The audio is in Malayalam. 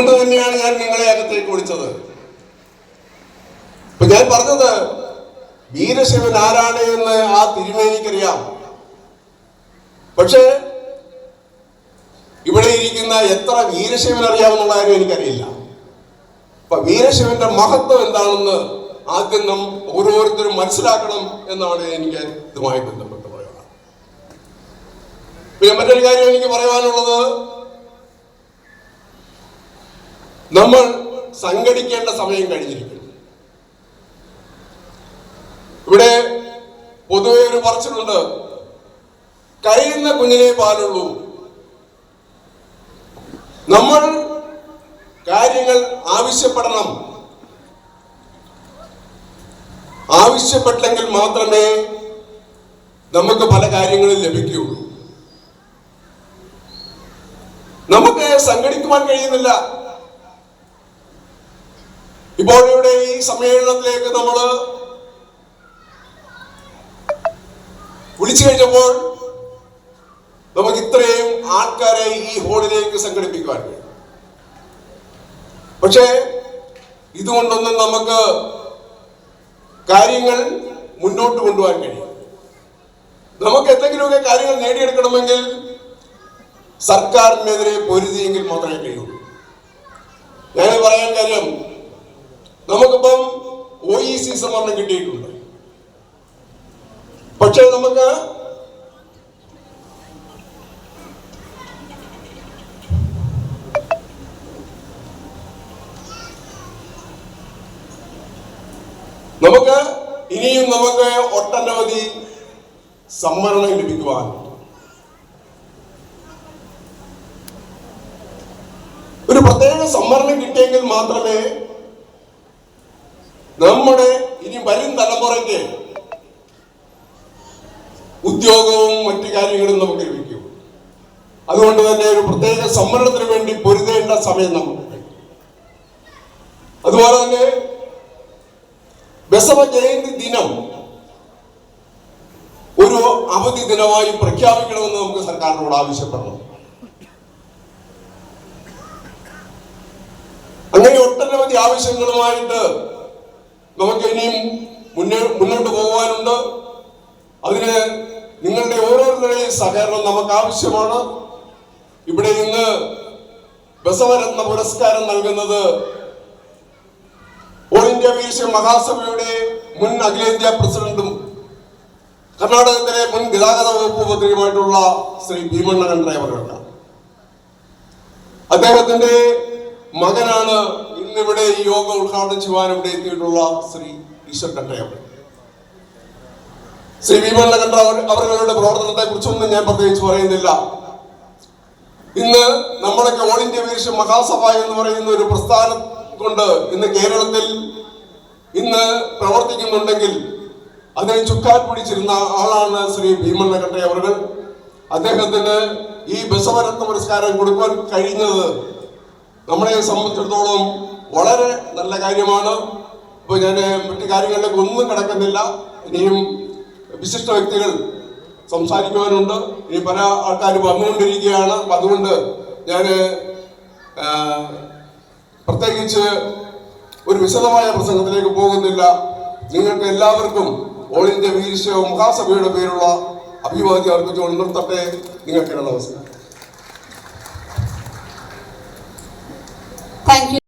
അതുകൊണ്ട് തന്നെയാണ് ഞാൻ നിങ്ങളെ അകത്തേക്ക് വിളിച്ചത്. ഇപ്പൊ ഞാൻ പറഞ്ഞത് വീരശിവൻ ആരാണ് എന്ന് ആ തിരുമേനിക്കറിയാം. പക്ഷേ ഇവിടെ ഇരിക്കുന്ന എത്ര വീരശിവൻ അറിയാമെന്നുള്ള കാര്യം എനിക്കറിയില്ല. അപ്പൊ വീരശിവന്റെ മഹത്വം എന്താണെന്ന് ആദ്യം നാം ഓരോരുത്തരും മനസ്സിലാക്കണം എന്നാണ് എനിക്ക് ഇതുമായി ബന്ധപ്പെട്ട് പറയുന്നത് പിന്നെ മറ്റൊരു കാര്യം എനിക്ക് പറയുവാനുള്ളത് നമ്മൾ സംഘടിക്കേണ്ട സമയം കഴിഞ്ഞിരിക്കുന്നു. ഇവിടെ പൊതുവെ ഒരു പറച്ചിലുണ്ട്. കഴിയുന്ന കുഞ്ഞിനെ പാലുള്ളൂ. നമ്മൾ കാര്യങ്ങൾ ആവശ്യപ്പെടണം. ആവശ്യപ്പെട്ടെങ്കിൽ മാത്രമേ നമുക്ക് പല കാര്യങ്ങളും ലഭിക്കുകയുള്ളൂ. നമുക്ക് സംഘടിക്കുവാൻ കഴിയുന്നില്ല. ഇപ്പോൾ ഇവിടെ ഈ സമ്മേളനത്തിലേക്ക് നമ്മൾ വിളിച്ചു കഴിഞ്ഞപ്പോൾ നമുക്ക് ഇത്രയും ആൾക്കാരെ ഈ ഹോളിലേക്ക് സംഘടിപ്പിക്കുവാൻ കഴിയും. പക്ഷേ ഇതുകൊണ്ടൊന്നും നമുക്ക് കാര്യങ്ങൾ മുന്നോട്ട് കൊണ്ടുപോകാൻ കഴിയും. നമുക്ക് എന്തെങ്കിലുമൊക്കെ കാര്യങ്ങൾ നേടിയെടുക്കണമെങ്കിൽ സർക്കാരിനെതിരെ പൊരുതിയെങ്കിൽ മാത്രമേ കഴിയുള്ളൂ. ഞാൻ പറയാൻ കാര്യം നമുക്കിപ്പം ഒ ഇ സി സംവരണം കിട്ടിയിട്ടുണ്ട്. പക്ഷേ നമുക്ക് നമുക്ക് ഇനിയും നമുക്ക് ഒട്ടനവധി സംവരണം ലഭിക്കുവാൻ. ഒരു പ്രത്യേക സംവരണം കിട്ടിയെങ്കിൽ മാത്രമേ നമ്മുടെ ഇനി വരും തലമുറയ്ക്ക് ഉദ്യോഗവും മറ്റു കാര്യങ്ങളും നമുക്ക് ലഭിക്കും അതുകൊണ്ട് തന്നെ ഒരു പ്രത്യേക സംവരണത്തിന് വേണ്ടി പൊരുതേണ്ട സമയം നമുക്ക്. അതുപോലെ തന്നെ ബസവ ജയന്തി ദിനം ഒരു അവധി ദിനമായി പ്രഖ്യാപിക്കണമെന്ന് നമുക്ക് സർക്കാരിനോട് ആവശ്യപ്പെടണം അങ്ങനെ ഒട്ടനവധി ആവശ്യങ്ങളുമായിട്ട് നമുക്ക് ഇനിയും മുന്നേ മുന്നോട്ട് പോകുവാനുണ്ട്. അതിന് നിങ്ങളുടെ ഓരോരുത്തരുടെയും സഹകരണം നമുക്ക് ആവശ്യമാണ്. ഇവിടെ നിന്ന് ബസവരത്ന പുരസ്കാരം നൽകുന്നത് ഓൾ ഇന്ത്യ വീഴ്ച മഹാസഭയുടെ മുൻ അഖിലേന്ത്യാ പ്രസിഡന്റും കർണാടകത്തിലെ മുൻ ഗതാഗത വകുപ്പ് മന്ത്രിയുമായിട്ടുള്ള ശ്രീ ഭീമണ്ണൻ ഡ്രൈവറാണ് അദ്ദേഹത്തിന്റെ മകനാണ് ഇന്നിവിടെ ഈ യോഗ ഉദ്ഘാടനം ചെയ്യുവാൻ ഇവിടെ എത്തിയിട്ടുള്ള ശ്രീ ഈശ്വർ കണ്ടയവർ ശ്രീ വിമല കണ്ട അവരുടെ പ്രവർത്തനത്തെ കുറിച്ചൊന്നും ഞാൻ പ്രത്യേകിച്ച് പറയുന്നില്ല. ഇന്ന് നമ്മളൊക്കെ ഓൾ ഇന്ത്യ വീഴ്ച മഹാസഭ എന്ന് പറയുന്ന ഒരു പ്രസ്ഥാനം കൊണ്ട് ഇന്ന് കേരളത്തിൽ ഇന്ന് പ്രവർത്തിക്കുന്നുണ്ടെങ്കിൽ അതിനെ ചുക്കാൻ പിടിച്ചിരുന്ന ആളാണ് ശ്രീ ഭീമണ്ണ അവർ അദ്ദേഹത്തിന് ഈ ബസവരത്ന പുരസ്കാരം കൊടുക്കാൻ കഴിഞ്ഞത് നമ്മളെ സംബന്ധിച്ചിടത്തോളം വളരെ നല്ല കാര്യമാണ്. ഇപ്പൊ ഞാൻ മറ്റു കാര്യങ്ങളിലേക്ക് ഒന്നും കിടക്കുന്നില്ല. ഇനിയും വിശിഷ്ട വ്യക്തികൾ സംസാരിക്കുവാനുണ്ട്. ഇനി പല ആൾക്കാർ വന്നുകൊണ്ടിരിക്കുകയാണ്. അപ്പൊ അതുകൊണ്ട് ഞാൻ പ്രത്യേകിച്ച് ഒരു വിശദമായ പ്രസംഗത്തിലേക്ക് പോകുന്നില്ല. നിങ്ങൾക്ക് എല്ലാവർക്കും ഓൾ ഇന്ത്യ വീഴ്ച മഹാസഭയുടെ പേരുള്ള അഭിവാദ്യം അർപ്പിച്ചുകൊണ്ട് നിർത്തട്ടെ. നിങ്ങൾക്കുള്ള അവസരം? Thank you.